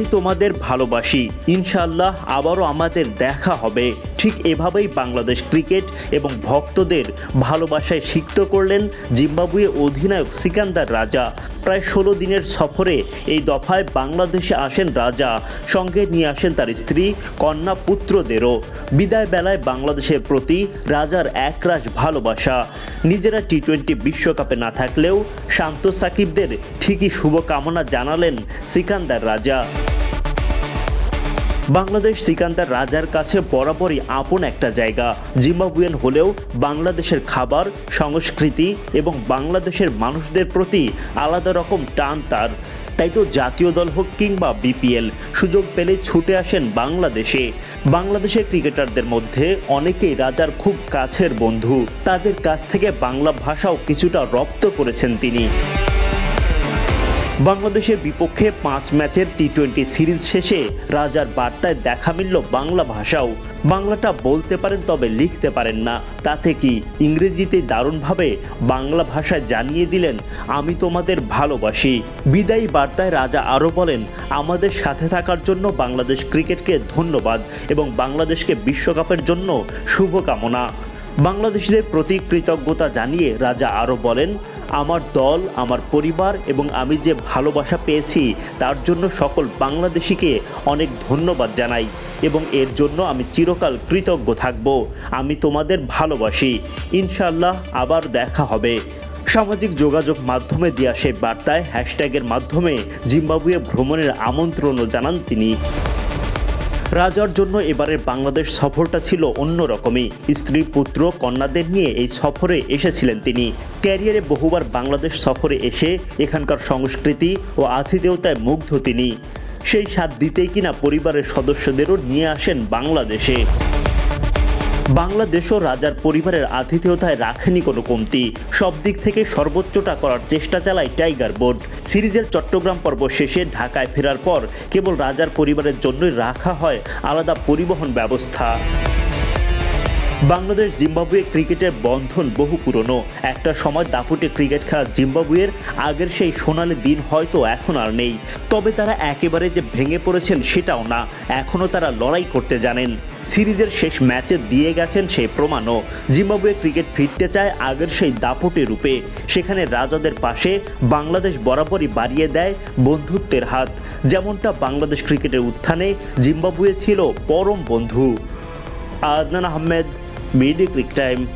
আমি তোমাদের ভালোবাসি। ইনশাল্লাহ আবারও আমাদের দেখা হবে। ঠিক এভাবেই বাংলাদেশ ক্রিকেট এবং ভক্তদের ভালোবাসায় সিক্ত করলেন জিম্বাবুয়ে অধিনায়ক সিকান্দার রাজা। প্রায় ষোলো দিনের সফরে এই দফায় বাংলাদেশে আসেন রাজা। সঙ্গে নিয়ে আসেন তার স্ত্রী, কন্যা, পুত্রদেরও। বিদায় বেলায় বাংলাদেশের প্রতি রাজার একরাশ ভালোবাসা। নিজেরা টি টোয়েন্টি বিশ্বকাপে না থাকলেও শান্ত সাকিবদের ঠিকই শুভকামনা জানালেন সিকান্দার রাজা। বাংলাদেশ সিকান্দার রাজার কাছে বরাবরই আপন একটা জায়গা। জিম্বাবুয়েন হলেও বাংলাদেশের খাবার, সংস্কৃতি এবং বাংলাদেশের মানুষদের প্রতি আলাদা রকম টান তার। তাই তো জাতীয় দল হোক কিংবা বিপিএল, সুযোগ পেলে ছুটে আসেন বাংলাদেশে। বাংলাদেশের ক্রিকেটারদের মধ্যে অনেকেই রাজার খুব কাছের বন্ধু। তাদের কাছ থেকে বাংলা ভাষাও কিছুটা রপ্ত করেছেন তিনি। বাংলাদেশের বিপক্ষে পাঁচ ম্যাচের টি টোয়েন্টি সিরিজ শেষে রাজার বার্তায় দেখা মিলল বাংলা ভাষাও। বাংলাটা বলতে পারেন তবে লিখতে পারেন না। তাতে কি ইংরেজিতে দারুণভাবে বাংলা ভাষায় জানিয়ে দিলেন, আমি তোমাদের ভালোবাসি বিদায়ী বার্তায় রাজা আরও বলেন, আমাদের সাথে থাকার জন্য বাংলাদেশ ক্রিকেটকে ধন্যবাদ এবং বাংলাদেশকে বিশ্বকাপের জন্য শুভকামনা। বাংলাদেশিদের প্রতি কৃতজ্ঞতা জানিয়ে রাজা আরও বলেন, আমার দল, আমার পরিবার এবং আমি যে ভালোবাসা পেয়েছি, তার জন্য সকল বাংলাদেশিকে অনেক ধন্যবাদ জানাই এবং এর জন্য আমি চিরকাল কৃতজ্ঞ থাকব। আমি তোমাদের ভালোবাসি। ইনশাল্লাহ আবার দেখা হবে। সামাজিক যোগাযোগ মাধ্যমে দেওয়া সেই বার্তায় হ্যাশট্যাগের মাধ্যমে জিম্বাবুয়ে ভ্রমণের আমন্ত্রণও জানান তিনি। রাজার জন্য এবারে বাংলাদেশ সফরটা ছিল অন্যরকমই স্ত্রী, পুত্র, কন্যাদের নিয়ে এই সফরে এসেছিলেন তিনি। ক্যারিয়ারে বহুবার বাংলাদেশ সফরে এসে এখানকার সংস্কৃতি ও আতিথেয়তায় মুগ্ধ তিনি। সেই সাথ দিতেই কিনা পরিবারের সদস্যদেরও নিয়ে আসেন বাংলাদেশে। বাংলাদেশও রাজার পরিবারের আতিথেয়তায় রাখেনি কোনো কমতি। সব দিক থেকে সর্বোচ্চটা করার চেষ্টা চালায় টাইগার বোর্ড সিরিজের চট্টগ্রাম পর্ব শেষে ঢাকায় ফেরার পর কেবল রাজার পরিবারের জন্যই রাখা হয় আলাদা পরিবহন ব্যবস্থা। বাংলাদেশ জিম্বাবুয়ে ক্রিকেটের বন্ধন বহু পুরনো। একটা সময় দাপুটে ক্রিকেট খেলা জিম্বাবুয়ের আগের সেই সোনালি দিন হয়তো এখন আর নেই। তবে তারা একেবারে যে ভেঙে পড়েছেন সেটাও না। এখনও তারা লড়াই করতে জানেন। সিরিজের শেষ ম্যাচে দিয়ে গেছেন সেই প্রমাণও। জিম্বাবুয়ে ক্রিকেট ফিরতে চায় আগের সেই দাপুটে রূপে। সেখানে রাজাদের পাশে বাংলাদেশ বরাবরই বাড়িয়ে দেয় বন্ধুত্বের হাত। যেমনটা বাংলাদেশ ক্রিকেটের উত্থানে জিম্বাবুয়ে ছিল পরম বন্ধু। Adnan Ahmed Be the quick time